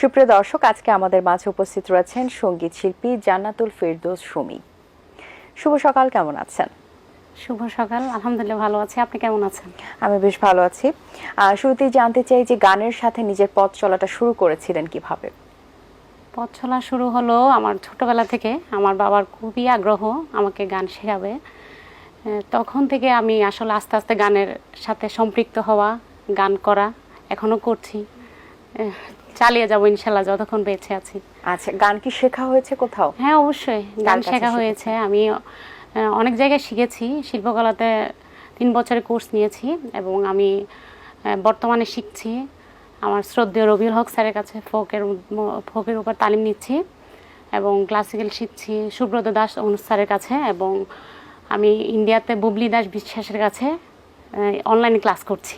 সুপ্রিয় দর্শক আজকে আমাদের মাঝে উপস্থিত রয়েছেন সংগীত শিল্পী জান্নাতুল ফেরদৌস সুমি। শুভ সকাল কেমন আছেন? শুভ সকাল আলহামদুলিল্লাহ ভালো আছি। আপনি কেমন আছেন? আমি বেশ ভালো আছি। শুরুতেই জানতে চাই যে গানের সাথে নিজের পথ চলাটা শুরু করেছিলেন কীভাবে? পথ চলা শুরু হলো আমার ছোটবেলা থেকে। আমার বাবার খুবই আগ্রহ আমাকে গান শেখাবে। তখন থেকে আমি আসলে আস্তে আস্তে গানের সাথে সম্পৃক্ত হওয়া গান করা এখনও করছি। চালিয়ে যাব ইনশাল্লাহ যতক্ষণ বেঁচে আছি। আচ্ছা গান কি শেখা হয়েছে কোথাও? হ্যাঁ অবশ্যই। গান শেখা হয়েছে। আমি অনেক জায়গায় শিখেছি। শিল্পকলাতে তিন বছরের কোর্স নিয়েছি এবং আমি বর্তমানে শিখছি। আমার শ্রদ্ধেয় রবিউল হক স্যারের কাছে ফোকের ফোকের উপর তালিম নিচ্ছি এবং ক্লাসিক্যাল শিখছি সুব্রত দাস অনুজ স্যারের কাছে এবং আমি ইন্ডিয়াতে বুবলি দাস বিশ্বাসের কাছে অনলাইনে ক্লাস করছি।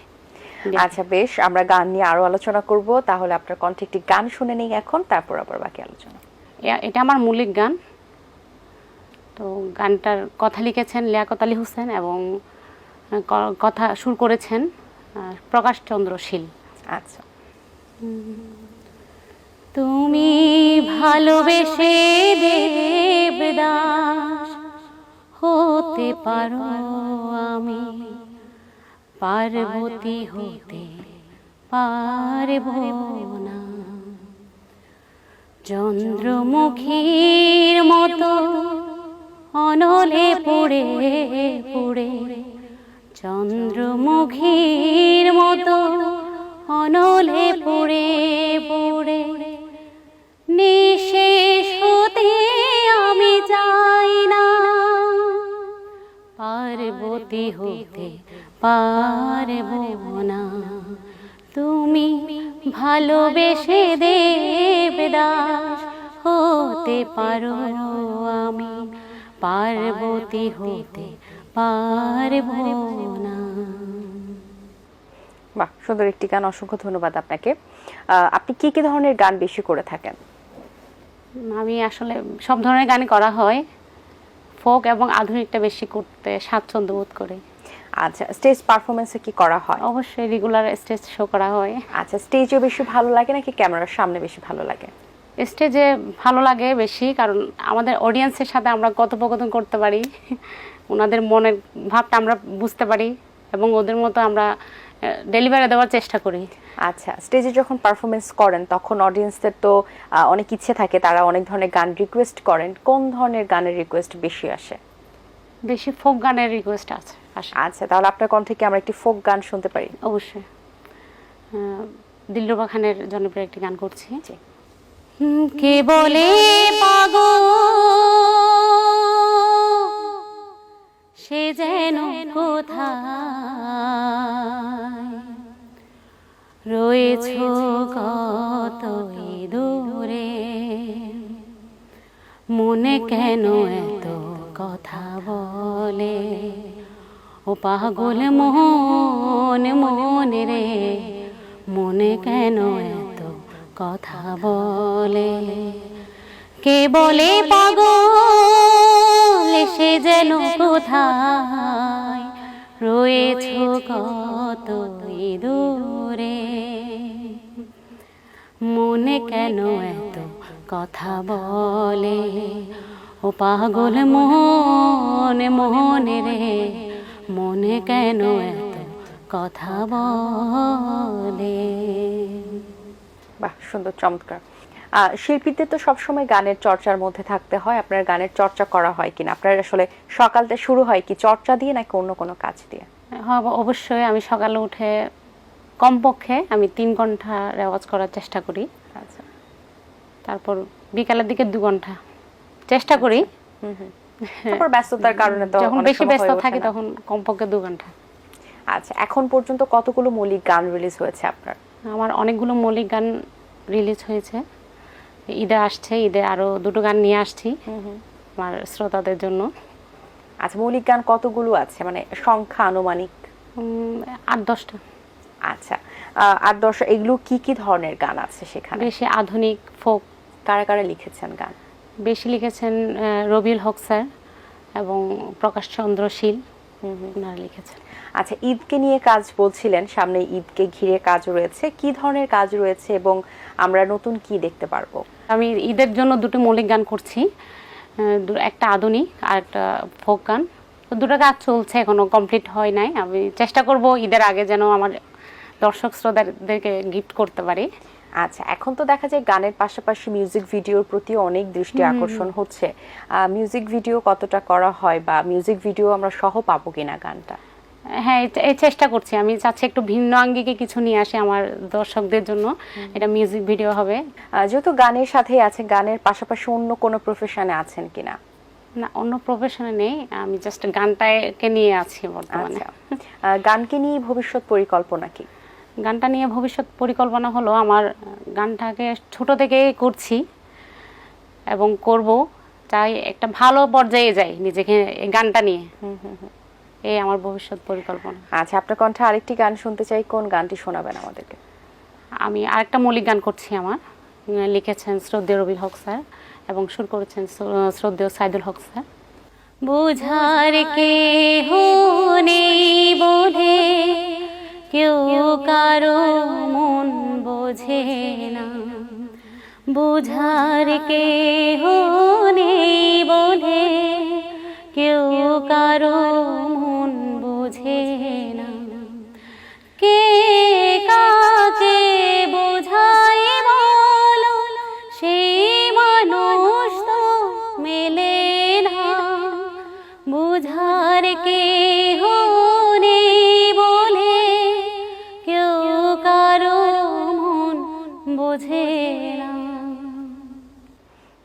আচ্ছা বেশ আমরা গান নিয়ে আরও আলোচনা করব। তাহলে আপনার কণ্ঠে একটি গান শুনে নেই এখন তারপর আবার বাকি আলোচনা। এটা আমার মৌলিক গান। তো গানটার কথা লিখেছেন লিয়াকত আলী হোসেন এবং কথা সুর করেছেন প্রকাশ চন্দ্র শীল। আচ্ছা। তুমি ভালোবেসে দেবদাস হতে পারো আমি। পার্বতী হতে পারব না চন্দ্রমুখীর মতো অনলে পড়ে পড়ে চন্দ্রমুখীর মতো অনলে পড়ে পড়ে নিশেষ হতে আমি চাই না পার্বতী হতে পারব না। তুমি ভালোবেসে দেবদাস হতে পারো আমি। পার্বতী হতে পারব না। বাহ সুন্দর একটি গান অসংখ্য ধন্যবাদ আপনাকে। আপনি কি কি ধরনের গান বেশি করে থাকেন? আমি আসলে সব ধরনের গানই করা হয়। ফোক এবং আধুনিকটা বেশি করতে স্বাচ্ছন্দ্য বোধ করি। আচ্ছা স্টেজ পারফরমেন্সে কি করা হয়? অবশ্যই রেগুলার স্টেজ শো করা হয়। আচ্ছা স্টেজে বেশি ভালো লাগে নাকি ক্যামেরার সামনে বেশি ভালো লাগে? স্টেজে ভালো লাগে বেশি কারণ আমাদের অডিয়েন্সের সাথে আমরা কথোপকথন করতে পারি। ওনাদের মনের ভাবটা আমরা বুঝতে পারি এবং ওদের মতো আমরা ডেলিভারি দেওয়ার চেষ্টা করি। আচ্ছা স্টেজে যখন পারফরমেন্স করেন তখন অডিয়েন্সদের তো অনেক ইচ্ছে থাকে তারা অনেক ধরনের গান রিকোয়েস্ট করেন। কোন ধরনের গানের রিকোয়েস্ট বেশি আসে? বেশি ফোক গানের রিকোয়েস্ট আছে আচ্ছা তাহলে আপনার কণ্ঠে কি আমরা একটি ফোক গান শুনতে পারি? অবশ্যই। দিলরুবা খানের জনপ্রিয় একটি গান করছি। কে বলে পাগল? সে যেন কোথায়? রয়েছ কত দূরে? মনে কেন কথা বলে। ও পাগল মন, মনে রে, মনে কেন এত কথা বলে? কে বলে পাগল, সে যেন কোথায়? রয়েছ কত দূরে মনে কেন এত কথা বলে? ও পাগল মন মনে রে মনে কেন এত কথা বলে? বাহ সুন্দর চমৎকার। শিল্পীদের তো সবসময় গানের চর্চার মধ্যে থাকতে হয় আপনার গানের চর্চা করা হয় কিনা? আপনার আসলে সকালটা শুরু হয় কি চর্চা দিয়ে নাকি অন্য কোনো কাজ দিয়ে? হ্যাঁ অবশ্যই আমি সকালে উঠে কমপক্ষে আমি তিন ঘণ্টা রেওয়াজ করার চেষ্টা করি। আচ্ছা। তারপর বিকালের দিকে দু ঘণ্টা। চেষ্টা করি। তারপর ব্যস্ততার কারণে তো যখন বেশি ব্যস্ত থাকি তখন কমপক্ষে দু ঘণ্টা। আচ্ছা এখন পর্যন্ত কতগুলো মৌলিক গান রিলিজ হয়েছে আপনার? আমার অনেকগুলো মৌলিক গান রিলিজ হয়েছে। ঈদে আসছে ঈদে আরও দুটো গান নিয়ে আসছি আমার শ্রোতাদের জন্য। আচ্ছা মৌলিক গান কতগুলো আছে? মানে সংখ্যা আনুমানিক? উম, আট দশটা। আচ্ছা আহ, আর দশ এগুলো কি কি ধরনের গান আছে সেখানে? বেশি আধুনিক ফোক। কারা কারা লিখেছেন গান? বেশি লিখেছেন রবিউল হক স্যার এবং প্রকাশচন্দ্র শীল ওনারা লিখেছেন। আচ্ছা ঈদকে নিয়ে কাজ বলছিলেন সামনে ঈদকে ঘিরে কাজ রয়েছে। কি ধরনের কাজ রয়েছে এবং আমরা নতুন কি দেখতে পারব? আমি ঈদের জন্য দুটো মৌলিক গান করছি একটা আধুনিক আর একটা ফোক গান। তো দুটো কাজ চলছে এখনও কমপ্লিট হয় নাই। আমি চেষ্টা করব ঈদের আগে যেন আমার দর্শক শ্রোতাদেরকে গিফট করতে পারি। আচ্ছা এখন তো দেখা যায় গানের পাশাপাশি মিউজিক ভিডিওর প্রতি অনেক দৃষ্টি আকর্ষণ হচ্ছে। মিউজিক ভিডিও কতটা করা হয় বা মিউজিক ভিডিও আমরা সহ পাবো কিনা গানটা? হ্যাঁ এই- চেষ্টা করছি। আমি চাচ্ছি একটু ভিন্ন আঙ্গিকে কিছু নিয়ে আসি আমার দর্শকদের জন্য। এটা মিউজিক ভিডিও হবে। যেহেতু গানের সাথেই আছে গানের পাশাপাশি অন্য কোনো প্রফেশনে আছেন কিনা? না অন্য প্রফেশনে নেই। আমি জাস্ট গানটাকে নিয়ে আছি বর্তমানে। আচ্ছা। গানকে নিয়ে ভবিষ্যৎ পরিকল্পনা কি? গানটা নিয়ে ভবিষ্যৎ পরিকল্পনা হলো আমার গানটাকে ছোট থেকেই করছি এবং করব চাই একটা ভালো পর্যায়ে যাই নিজেকে এই গানটা নিয়ে। এই আমার ভবিষ্যৎ পরিকল্পনা। আচ্ছা আপনার কণ্ঠে আরেকটি গান শুনতে চাই কোন গানটি শোনাবেন আমাদেরকে? আমি আরেকটা মৌলিক গান করছি আমার লিখেছেন শ্রদ্ধেয় রবি হক স্যার এবং সুর করেছেন শ্র- শ্রদ্ধেয় সাইদুল হক স্যার। বুঝার কে নেই বলে কেউ কারও মন বোঝে না। বুঝার কে নেই বলে কেউ কারও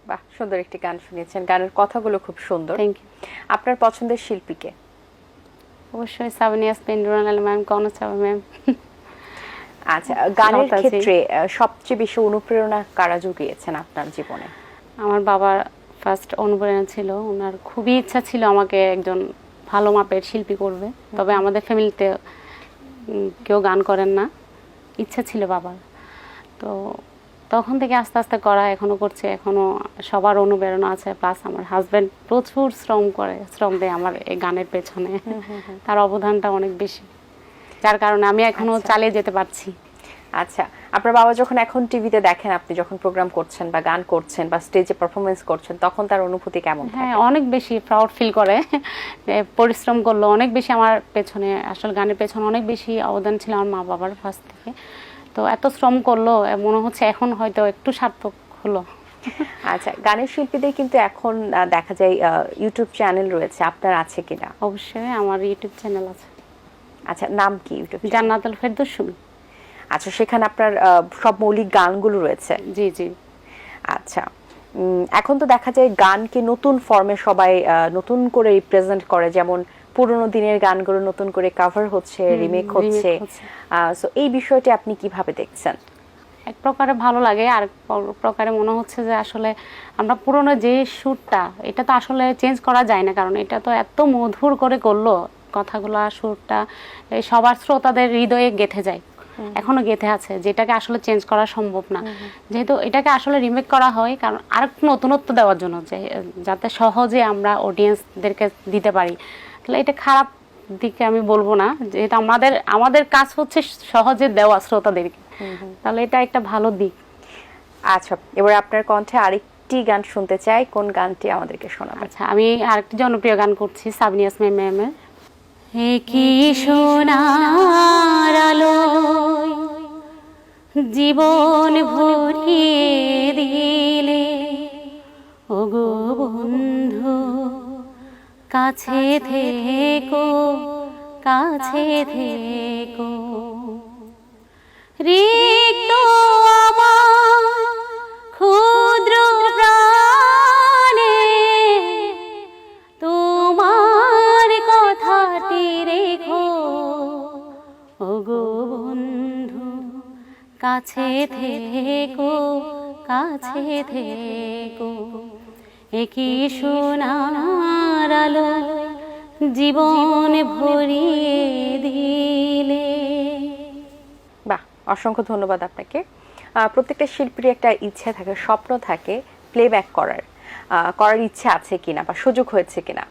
বাহ সুন্দর একটি গান শুনিয়েছেন। গানের কথাগুলো খুব সুন্দর। থ্যাংক ইউ আপনার পছন্দের শিল্পীকে অবশ্যই সাবনিয়াস পেন্ডুরান আল ম্যাম কনস্টাবল ম্যাম। আচ্ছা গানের ক্ষেত্রে সবচেয়ে বেশি অনুপ্রেরণা কারা জুগিয়েছেন আপনার জীবনে? আমার বাবার ফার্স্ট অনুপ্রেরণা ছিল। ওনার খুবই ইচ্ছা ছিল আমাকে একজন ভালো মাপের শিল্পী করবে। তবে আমাদের ফ্যামিলিতে কেউ গান করেন না। ইচ্ছা ছিল বাবার। তো তখন থেকে আস্তে আস্তে করা এখনও করছে এখনও সবার অনুপ্রেরণা আছে প্লাস আমার হাজব্যান্ড প্রচুর শ্রম করে শ্রম দেয় আমার এই গানের পেছনে। তার অবদানটা অনেক বেশি। যার কারণে আমি এখনও আচ্ছা। চালিয়ে যেতে পারছি। আচ্ছা আপনার বাবা যখন এখন টিভিতে দেখেন আপনি যখন প্রোগ্রাম করছেন বা গান করছেন বা স্টেজে পারফরমেন্স করছেন তখন তার অনুভূতি কেমন হ্যাঁ অনেক বেশি প্রাউড ফিল করে। পরিশ্রম করল অনেক বেশি আমার পেছনে আসল গানের পেছনে অনেক বেশি অবদান ছিল আমার মা বাবার ফার্স্ট থেকে। তো এত শ্রম করল মনে হচ্ছে এখন হয়তো একটু সার্থক হলো। আচ্ছা গানের শিল্পীদের কিন্তু এখন দেখা যায় ইউটিউব চ্যানেল রয়েছে। আপনার আছে কিনা? অবশ্যই আমার ইউটিউব চ্যানেল আছে। আচ্ছা নাম কি ইউটিউব জান্নাতুল ফেরদৌস। সুমি আচ্ছা সেখানে আপনার সব মৌলিক গানগুলো রয়েছে। জি জি। আচ্ছা এখন তো দেখা যায় গানকে নতুন ফর্মে সবাই নতুন করে রিপ্রেজেন্ট করে। যেমন পুরোনো দিনের গানগুলো নতুন করে কাভার হচ্ছে রিমেক হচ্ছে। সো এই বিষয়টি আপনি কীভাবে দেখছেন? এক প্রকারে ভালো লাগে আর প্রকারে মনে হচ্ছে যে আসলে আমরা পুরনো যে সুরটা এটা তো আসলে চেঞ্জ করা যায় না কারণ এটা তো এত মধুর করে করল কথাগুলা সুরটা সবার শ্রোতাদের হৃদয়ে গেথে যায়। এখনও গেথে আছে যেটাকে আসলে চেঞ্জ করা সম্ভব না। যেহেতু এটাকে আসলে রিমেক করা হয় কারণ আর নতুনত্ব দেওয়ার জন্য যে যাতে সহজে আমরা অডিয়েন্সদেরকে দিতে পারি। তাহলে এটা খারাপ দিকে আমি বলব না যেহেতু আমাদের আমাদের কাজ হচ্ছে সহজে দেওয়া শ্রোতাদেরকে। তাহলে এটা একটা ভালো দিক। আচ্ছা এবার আপনার কণ্ঠে আরেকটি গান শুনতে চাই কোন গানটি আমাদেরকে শোনাবেন? আচ্ছা আমি আরেকটি জনপ্রিয় গান করছি সাবনিয়াস ম্যাম ম্যামের। হে কি সোনার আলোয় জীবন ভরিয়ে দিলে কাছে থেকো কাছে থেকো। রিক্ত আমার ক্ষুদ্র প্রাণে তোমার কথাটি রেখো। ওগো বন্ধু, কাছে থেকো কাছে থেকো। একই আলো জীবন ভরিয়ে দিলে। বাহ অসংখ্য ধন্যবাদ আপনাকে। প্রত্যেকটা শিল্পীর একটা ইচ্ছে থাকে স্বপ্ন থাকে প্লেব্যাক করার। করার ইচ্ছে আছে কিনা বা সুযোগ হয়েছে কিনা?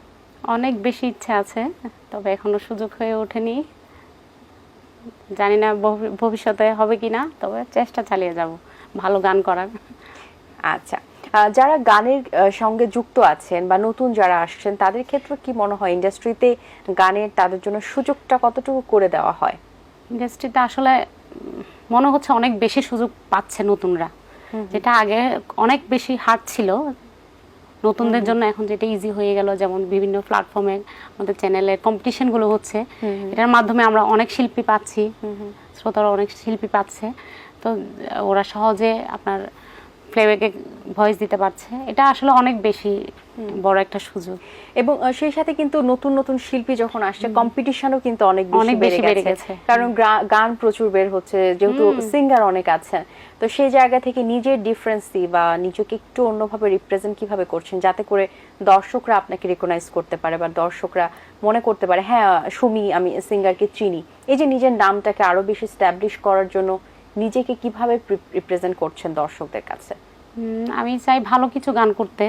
অনেক বেশি ইচ্ছা আছে তবে এখনও সুযোগ হয়ে ওঠেনি। জানি না ভবিষ্যতে হবে কিনা তবে চেষ্টা চালিয়ে যাব ভালো গান করার। আচ্ছা যারা গানের সঙ্গে যুক্ত আছেন বা নতুন যারা আসছেন তাদের ক্ষেত্রে কি মনে হয় ইন্ডাস্ট্রিতে গানের তাদের জন্য সুযোগটা কতটুকু করে দেওয়া হয়? ইন্ডাস্ট্রিতে আসলে মনে হচ্ছে অনেক বেশি সুযোগ পাচ্ছে নতুনরা। যেটা আগে অনেক বেশি হার্ড ছিল। নতুনদের জন্য এখন যেটা ইজি হয়ে গেল যেমন বিভিন্ন প্ল্যাটফর্মে আমাদের চ্যানেলে কম্পিটিশনগুলো হচ্ছে। এটার মাধ্যমে আমরা অনেক শিল্পী পাচ্ছি। শ্রোতারা অনেক শিল্পী পাচ্ছে। তো ওরা সহজে আপনার প্লেব্যাকে ভয়েস দিতে পারছে। এটা আসলে অনেক বেশি বড় একটা সুযোগ। এবং সেই সাথে কিন্তু নতুন নতুন শিল্পী যখন আসছে কম্পিটিশনও কিন্তু অনেক অনেক বেশি বেড়ে গেছে। গেছে। কারণ গান প্রচুর বের হচ্ছে যেহেতু সিঙ্গার অনেক আছেন। তো সেই জায়গা থেকে নিজের ডিফারেন্সি বা নিজেকে একটু অন্যভাবে রিপ্রেজেন্ট কীভাবে করছেন যাতে করে দর্শকরা আপনাকে রেকগনাইজ করতে পারে বা দর্শকরা মনে করতে পারে হ্যাঁ সুমি আমি সিঙ্গারকে চিনি। এই যে নিজের নামটাকে আরও বেশি স্ট্যাবলিশ করার জন্য নিজেকে কীভাবে রিপ্রেজেন্ট করছেন দর্শকদের কাছে? আমি চাই ভালো কিছু গান করতে,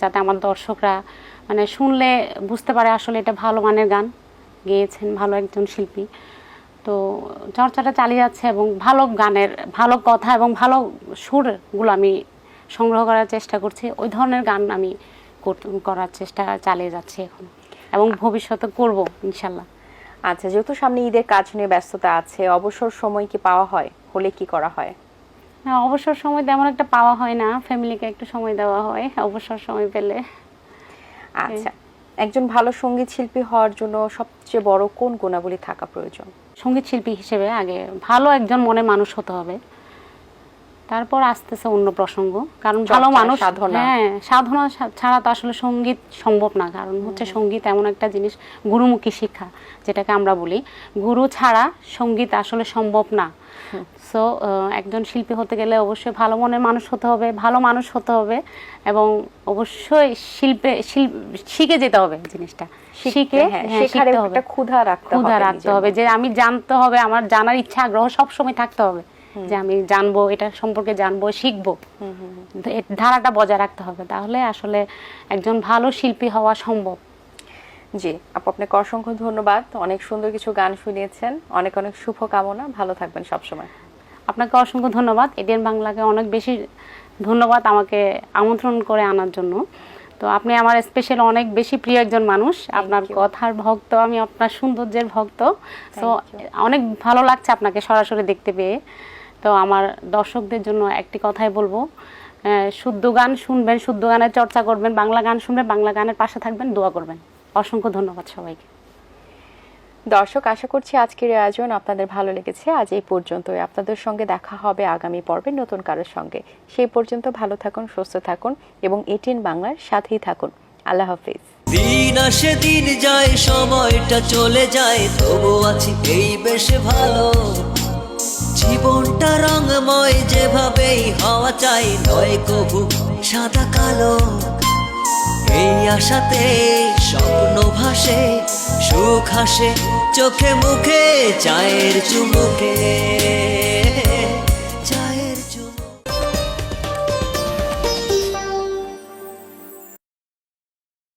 যাতে আমার দর্শকরা মানে শুনলে বুঝতে পারে আসলে এটা ভালো মানের গান। গেয়েছেন ভালো একজন শিল্পী। তো চর্চাটা চালিয়ে যাচ্ছে এবং ভালো গানের, ভালো কথা এবং ভালো সুরগুলো আমি সংগ্রহ করার চেষ্টা করছি। ওই ধরনের গান আমি করার চেষ্টা চালিয়ে যাচ্ছি এখন এবং ভবিষ্যতে করব, ইনশাল্লাহ। আচ্ছা যেহেতু সামনে ঈদের কাজ নিয়ে ব্যস্ততা আছে অবসর সময় কি পাওয়া হয়? হলে কি করা হয়? না অবসর সময় তেমন একটা পাওয়া হয় না। ফ্যামিলিকে একটু সময় দেওয়া হয় অবসর সময় পেলে। আচ্ছা একজন ভালো সংগীত শিল্পী হওয়ার জন্য সবচেয়ে বড় কোন গুণাবলী থাকা প্রয়োজন? সংগীত শিল্পী হিসেবে আগে ভালো একজন মনে মানুষ হতে হবে। তারপর আসতেছে অন্য প্রসঙ্গ। কারণ ভালো মানুষ হ্যাঁ সাধনা ছাড়া তো আসলে সংগীত সম্ভব না। কারণ হচ্ছে সংগীত এমন একটা জিনিস গুরুমুখী শিক্ষা যেটাকে আমরা বলি। গুরু ছাড়া সংগীত আসলে সম্ভব না। সো একজন শিল্পী হতে গেলে অবশ্যই ভালো মনের মানুষ হতে হবে ভালো মানুষ হতে হবে এবং অবশ্যই শিল্পে শিল্প শিখে যেতে হবে জিনিসটা। শিখে হ্যাঁ হ্যাঁ, শিখতে হবে। ক্ষুধা রাখতে হবে যে আমি জানতে হবে আমার জানার ইচ্ছা আগ্রহ সবসময় থাকতে হবে। যে আমি জানব এটা সম্পর্কে জানব শিখব। ধারাটা বজায় রাখতে হবে। তাহলে আসলে একজন ভালো শিল্পী হওয়া সম্ভব। জি আপু আপনাকে অসংখ্য ধন্যবাদ। অনেক সুন্দর কিছু গান শুনিয়েছেন। অনেক অনেক শুভ কামনা ভালো থাকবেন সবসময়। আপনাকে অসংখ্য ধন্যবাদ। এডিএন বাংলাকে অনেক বেশি ধন্যবাদ আমাকে আমন্ত্রণ করে আনার জন্য। তো আপনি আমার স্পেশাল অনেক বেশি প্রিয় একজন মানুষ। আপনার কথার ভক্ত আমি আপনার সৌন্দর্যের ভক্ত। তো অনেক ভালো লাগছে আপনাকে সরাসরি দেখতে পেয়ে। তো আমার দর্শকদের জন্য একটি কথাই বলব শুদ্ধ গান শুনবেন শুদ্ধ গানের চর্চা করবেন বাংলা গান শুনবেন বাংলা গানের পাশে থাকবেন দোয়া করবেন। অসংখ্য ধন্যবাদ সবাইকে। দর্শক আশা করছি আজকের আয়োজন আপনাদের ভালো লেগেছে। আজ এই পর্যন্তই। আপনাদের সঙ্গে দেখা হবে আগামী পর্বে নতুন কারোর সঙ্গে। সেই পর্যন্ত ভালো থাকুন সুস্থ থাকুন এবং এটিএন বাংলার সাথেই থাকুন। আল্লাহ হাফিজ। দিন আসে দিন যায় সময়টা চলে যায়। তবু আছি এই বেশ ভালো। জীবনটা রঙময় যেভাবেই হওয়া চাই, নয় কবু সাদা কালো। এই আশাতে স্বপ্ন ভাসে, সুখ হাসে চোখে মুখে, চায়ের চুমুকে।